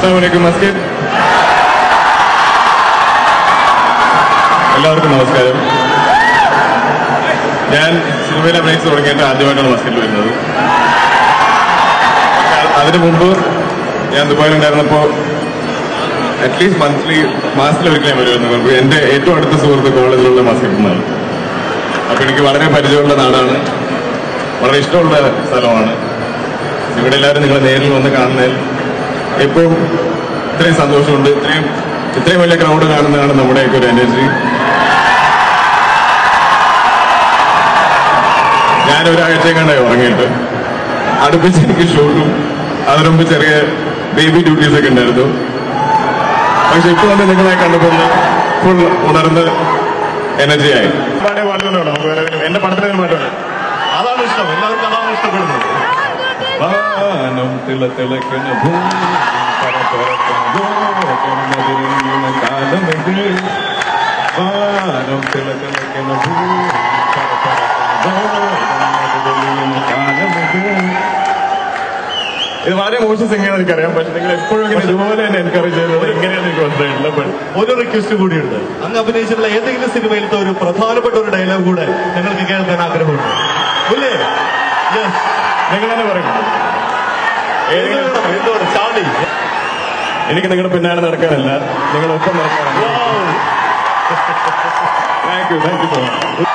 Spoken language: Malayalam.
അസ്സാമലൈക്കും മസ്ജിദ്. എല്ലാവർക്കും നമസ്കാരം. ഞാൻ സിനിമയിൽ അഭിനയിച്ച് തുടങ്ങിയിട്ട് ആദ്യമായിട്ടാണ് മസ്ജിദിൽ വരുന്നത്. അതിനു മുമ്പ് ഞാൻ ദുബായിൽ ദുബായിലുണ്ടായിരുന്നപ്പോൾ അറ്റ്ലീസ്റ്റ് മന്ത്ലി മാസത്തിൽ ഒരിക്കലും വരുമായിരുന്നു. എന്റെ ഏറ്റവും അടുത്ത സുഹൃത്ത് കോളേജിലുള്ള മസ്ജിദിൽ അപ്പൊ എനിക്ക് വളരെ പരിചയമുള്ള നാടാണ്. വളരെ ഇഷ്ടമുള്ള സ്ഥലമാണ്. ഇവിടെ എല്ലാവരും നിങ്ങളെ നേരിൽ വന്ന് കാണുന്നതിൽ എപ്പോഴും ഇത്രയും സന്തോഷമുണ്ട്. ഇത്രയും ഇത്രയും വലിയ ക്രൗഡ് കാണുന്നതാണ് നമ്മുടെയൊക്കെ ഒരു എനർജി ഞാൻ ഒരാഴ്ച കണ്ടായി ഉറങ്ങിയിട്ട്. അടുപ്പിച്ച് എനിക്ക് ഷൂട്ടും അതിനുമ്പ് ചെറിയ ബേബി ഡ്യൂട്ടീസ് ഒക്കെ ഉണ്ടായിരുന്നു. പക്ഷെ ഇപ്പൊ വന്ന് നിങ്ങളെ കണ്ടപ്പോൾ ഫുൾ ഉണർന്ന് എനർജിയായി? എന്റെ പടത്തിലെ വാനം പരപരക്കുന്ന ലോകമതിരിഞ്ഞ കാലമിത്. വാനം കാലമിത്. ഇത് വളരെ മോശം സംഗീതം എനിക്കറിയാം. പക്ഷെ നിങ്ങൾ എപ്പോഴും ഇങ്ങനെ ഇതുപോലെ തന്നെ എൻകറേജ് ചെയ്തത് എങ്ങനെയാണ് എനിക്ക് മനസ്സിലായിട്ടുള്ളത് ബട്ട് ഒരു റിക്വസ്റ്റ് കൂടിയുണ്ട് അങ്ങ് അഭിനയിച്ചിട്ടുള്ള ഏതെങ്കിലും സിനിമയിലത്തെ ഒരു പ്രധാനപ്പെട്ട ഒരു ഡയലോഗ് കൂടെ ഞങ്ങൾക്ക് കേൾക്കാൻ ആഗ്രഹമുണ്ട്. ഇല്ലേ? യെസ് നിങ്ങൾ തന്നെ പറയും. ഏതെങ്കിലും എന്തുകൊണ്ട് ചാടി എനിക്ക് നിങ്ങളുടെ പിന്നാലെ നടക്കാനല്ല. നിങ്ങളൊപ്പം നടക്കാനല്ല Wow. Thank you thank you so much